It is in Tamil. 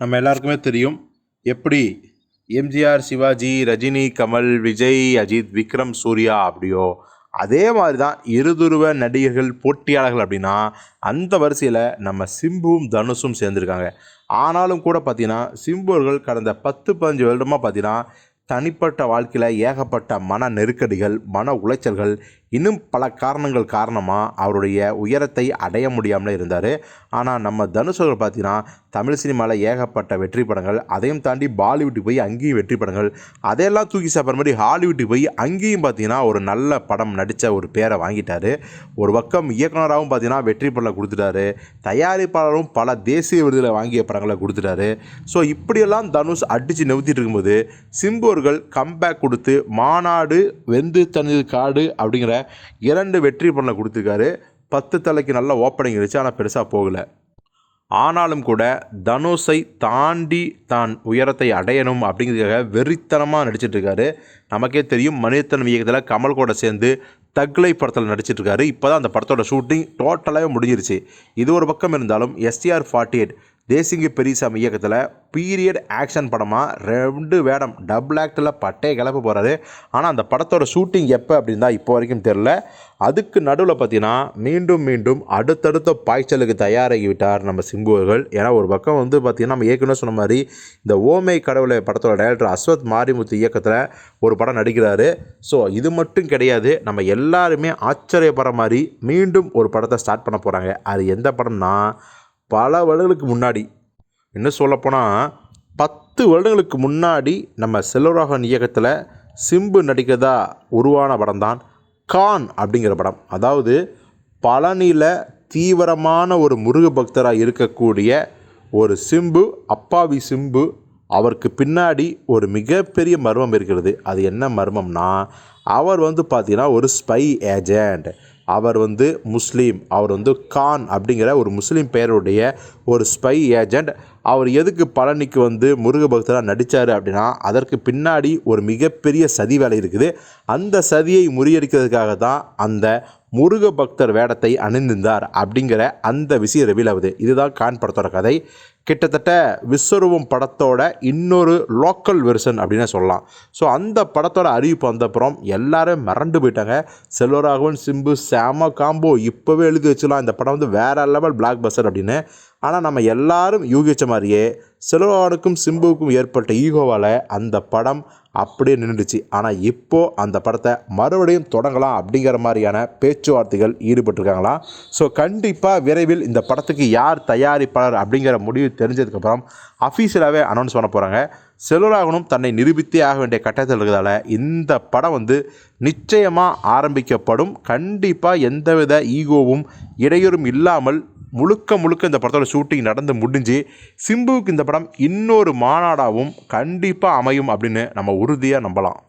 நம்ம எல்லாருக்குமே தெரியும் எப்படி எம்ஜிஆர் சிவாஜி ரஜினி கமல் விஜய் அஜித் விக்ரம் சூர்யா அப்படியோ அதே மாதிரி தான் இருதுருவ நடிகர்கள் போட்டியாளர்கள் அப்படின்னா அந்த வரிசையில் நம்ம சிம்புவும் தனுஷும் சேர்ந்துருக்காங்க. ஆனாலும் கூட பார்த்தீங்கன்னா சிம்புவர்கள் கடந்த பத்து பதினஞ்சு வருடமாக பார்த்தீங்கன்னா தனிப்பட்ட வாழ்க்கையில் ஏகப்பட்ட மன நெருக்கடிகள் மன உளைச்சல்கள் இன்னும் பல காரணங்கள் காரணமாக அவருடைய உயரத்தை அடைய முடியாமலே இருந்தார். ஆனால் நம்ம தனுஷ் பார்த்தீங்கன்னா தமிழ் சினிமாவில் ஏகப்பட்ட வெற்றி படங்கள் அதையும் தாண்டி பாலிவுட்டுக்கு போய் அங்கேயும் வெற்றி படங்கள் அதையெல்லாம் தூக்கி சாப்பிட்ற மாதிரி ஹாலிவுட்டுக்கு போய் அங்கேயும் பார்த்தீங்கன்னா ஒரு நல்ல படம் நடித்த ஒரு பேரை வாங்கிட்டார். ஒரு பக்கம் இயக்குனராகவும் பார்த்தீங்கன்னா வெற்றி படம் கொடுத்துட்டாரு. தயாரிப்பாளரும் பல தேசிய விருதுகளை வாங்கிய படங்களை கொடுத்துட்டாரு. ஸோ இப்படியெல்லாம் தனுஷ் அடித்து நிறுத்திட்டு இருக்கும்போது சிம்பு அவர்கள் கம்பேக் கொடுத்து மாநாடு வெந்து தனது காடு அப்படிங்கிற இரண்டு வெற்றி படங்களை கொடுத்துருக்காரு. பத்து தலைக்கு நல்ல ஓப்பனிங் இருந்துச்சு ஆனால் பெருசாக போகலை. ஆனாலும் கூட தனுஷை தாண்டி தான் உயரத்தை அடையணும் அப்படிங்கிறதுக்காக வெறித்தனமாக நடிச்சிட்ருக்காரு நமக்கே தெரியும் மனிதத்தனம் இயக்கத்தில் கமல் கூட சேர்ந்து தக்லை படத்தில் நடிச்சிட்டு இருக்காரு இப்போ தான் அந்த படத்தோட ஷூட்டிங் டோட்டலாகவே முடிஞ்சிருச்சு. இது ஒரு பக்கம் இருந்தாலும் STR forty eight Desingh Periyasamy இயக்கத்தில் பீரியட் ஆக்ஷன் படமாக ரெண்டு வேடம் டபுள் ஆக்டில் பட்டையை கிளப்ப போகிறாரு ஆனால் அந்த படத்தோட ஷூட்டிங் எப்போ அப்படின்னு தான் இப்போ வரைக்கும் தெரில அதுக்கு நடுவில் பார்த்தீங்கன்னா மீண்டும் மீண்டும் அடுத்தடுத்த பாய்ச்சலுக்கு தயாராகி விட்டார் நம்ம சிம்புவர்கள் ஏன்னா ஒரு பக்கம் வந்து பார்த்திங்கன்னா நம்ம ஏற்கனவே சொன்ன மாதிரி இந்த ஓமை கடவுளை படத்தோட டைரக்டர் அஸ்வத் மாரிமுத்து இயக்கத்தில் ஒரு படம் நடிக்கிறாரு. ஸோ இது மட்டும் கிடையாது. நம்ம எல்லாருமே ஆச்சரியப்படுற மாதிரி மீண்டும் ஒரு படத்தை ஸ்டார்ட் பண்ண போகிறாங்க அது எந்த படம்னா பல வருடங்களுக்கு முன்னாடி இன்னும் சொல்லப்போனால் பத்து வருடங்களுக்கு முன்னாடி நம்ம செல்வராகவன் இயக்கத்தில் சிம்பு நடிக்கிறதா உருவான படம் தான் கான் அப்படிங்கிற படம். அதாவது பழனியில் தீவிரமான ஒரு முருக பக்தராக இருக்கக்கூடிய ஒரு சிம்பு அப்பாவி சிம்பு அவருக்கு பின்னாடி ஒரு மிகப்பெரிய மர்மம் இருக்கிறது. அது என்ன மர்மம்னா அவர் வந்து பார்த்தீங்கன்னா ஒரு ஸ்பை ஏஜெண்ட் அவர் வந்து முஸ்லீம் அவர் வந்து கான் அப்படிங்கிற ஒரு முஸ்லீம் பெயருடைய ஒரு ஸ்பை ஏஜெண்ட் அவர் எதுக்கு பழனிக்கு வந்து முருக பக்தராக நடித்தார் அப்படின்னா அதற்கு பின்னாடி ஒரு மிகப்பெரிய சதி வேலை இருக்குது. அந்த சதியை முறியடிக்கிறதுக்காக தான் அந்த முருக பக்தர் வேடத்தை அணிந்திருந்தார் அப்படிங்கிற அந்த விஷயம் ரெவீல் ஆகுது இதுதான் கான் படத்தோட கதை. கிட்டத்தட்ட விஸ்வரூபம் படத்தோட இன்னொரு லோக்கல் வெர்ஷன் அப்படின்னு சொல்லலாம். ஸோ அந்த படத்தோட அறிவிப்பு வந்தப்புறம் எல்லாரும் மறண்டு போயிட்டாங்க. செல்வராகவன் சிம்பு சேம காம்போ இப்போவே எழுதி வச்சுலாம். இந்த படம் வந்து வேறு லெவல் பிளாக் பஸ்டர் அப்படின்னு. ஆனால் நம்ம எல்லாரும் யூகிச்ச மாதிரியே செல்வராகவனுக்கும் சிம்புவுக்கும் ஏற்பட்ட ஈகோவால் அந்த படம் அப்படியே நின்றுச்சு ஆனால் இப்போது அந்த படத்தை மறுபடியும் தொடங்கலாம் அப்படிங்கிற மாதிரியான பேச்சுவார்த்தைகள் ஈடுபட்டிருக்காங்களாம் ஸோ கண்டிப்பாக விரைவில் இந்த படத்துக்கு யார் தயாரிப்பாளர் அப்படிங்கிற முடிவு தெரிஞ்சதுக்கப்புறம் அஃபீஷியலாகவே அனௌன்ஸ் பண்ண போகிறாங்க செல்வராகனும் தன்னை நிரூபித்தே ஆக வேண்டிய கட்டத்தில் இருக்கிறதால இந்த படம் வந்து நிச்சயமாக ஆரம்பிக்கப்படும். கண்டிப்பாக எந்தவித ஈகோவும் இடையூறும் இல்லாமல் முழுக்க முழுக்க இந்த படத்தோட ஷூட்டிங் நடந்து முடிஞ்சு சிம்புவுக்கு இந்த படம் இன்னொரு மாநாடாகவும் கண்டிப்பாக அமையும் அப்படின்னு நம்ம உறுதியாக நம்பலாம்.